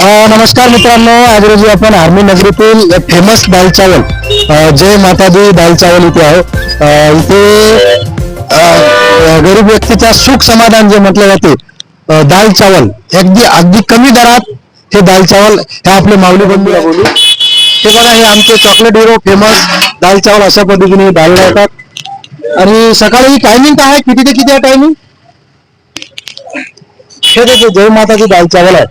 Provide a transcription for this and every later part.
नमस्कार मित्रांनो आज रोजी आपण आर्मी नगरीतील फेमस दाल चावल जय माताजी दाल चावल इथे आहे. इथे गरीब व्यक्तीचा सुख समाधान जे म्हटलं जाते दाल चावल अगदी अगदी कमी दरात हे दाल चावल हे आपले माऊली बंधू बोलू. हे बघा हे आमचे चॉकलेट हिरो फेमस दाल चावल अशा पद्धतीने दाल येतात आणि सकाळी टायमिंग काय आहे? किती ते किती आहे टायमिंग हे जय माताची दाल चावल आहे.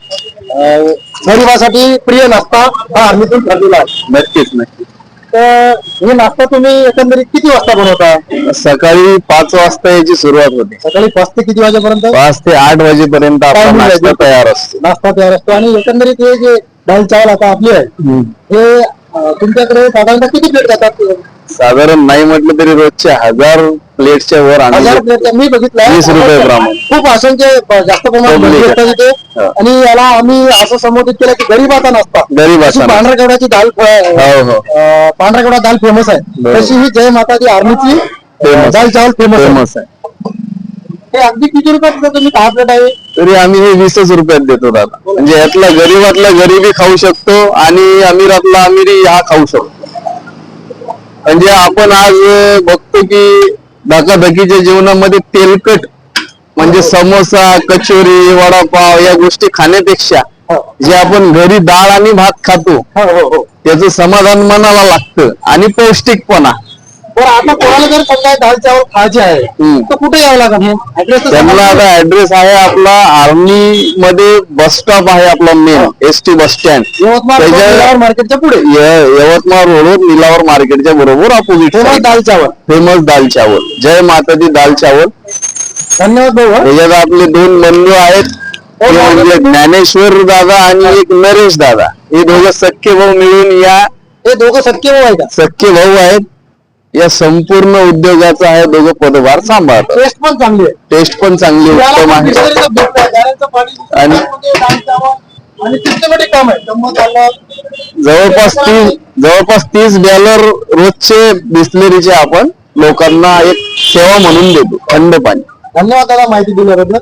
गरिबासाठी प्रिय नाश्ता हा आर्मीतून ठरलेला आहे. नक्कीच नक्कीच. तर हे नाश्ता तुम्ही एकंदरीत किती वाजता बनवता? सकाळी पाच वाजता याची सुरुवात होते. सकाळी पाच ते किती वाजेपर्यंत? पाच ते आठ वाजेपर्यंत आपला Timing नाश्ता आहे. तयार असतो. नाश्ता तयार असतो. आणि एकंदरीत हे जे दाल चावल आता आपली आहे हे अं, तुमच्याकडे साधारणतः किती प्लेट जातात? साधारण नाही म्हटलं तरी रोजचे हजार प्लेटच्या वर हजार आणि प्लेट मी बघितलं वीस रुपये प्रमाण. खूप असंख्य जास्त प्रमाणात Public गर्दी असतात आहे. तिथे हा. आणि याला आम्ही असं संबोधित केलं की गरीबाचा नाश्ता गरीबाचा अशी नाश्ता. पांढऱ्या गवड्याची दाल अं, हो हो अं, दाल फेमस आहे बरोबर. तशी ही जय माताजी आर्मीची Famous. दाल चावल फेमस आहे फेमस आहे हे अगदी किती रुपयात देता तुम्ही दहा प्लेट आहे तरी आम्ही हे वीसच रुपयात देतो दादा म्हणजे यातला गरीबातला गरीबी खाऊ शकतो आणि अमीरातला अमिरी हा खाऊ शकतो म्हणजे आपण आज बघतो की धकाधकीच्या जीवनामध्ये तेलकट म्हणजे समोसा कचोरी वडापाव या गोष्टी खाण्यापेक्षा जे आपण घरी डाळ आणि भात खातो हो हो हो. त्याचं समाधान मनाला लागतं आणि पौष्टिकपणा. बरं आता कोणाला जर समजा दाल चावल खायचे आहे. तर कुठे यावं लागेल हे ऍड्रेस त्यांना आता ऍड्रेस आहे आपला आर्मी मध्ये बस स्टॉप आहे आपला main S T bus stand Yavatmal मार्केटच्या पुढे. यवतमाळ रोडवर निलावर मार्केटच्या बरोबर अपोजिट फेमस दाल चावल. फेमस दाल चावल. जय माताजी दाल चावल. धन्यवाद भाऊ हं. त्याच्यात आपले दोन बंधू आहेत. ते म्हणजे ज्ञानेश्वर दादा आणि एक नरेश दादा. हे दोघं सख्खे भाऊ मिळून या हे दोघं सख्य भाऊ आहे का? सख्खे भाऊ आहेत. या संपूर्ण उद्योगाचा आहे दोघं पदभार सांभाळतात. टेस्ट पण चांगली आहे. टेस्ट पण चांगली उत्तम आहे. पाणी आणि- सिस्टमॅटिक काम आहे. जवळपास तीस जवळपास तीस बॅलर रोजचे बिस्लेरीचे आपण लोकांना एक सेवा म्हणून देतो थंड पाणी. धन्यवाद दादा माहिती दिल्याबद्दल.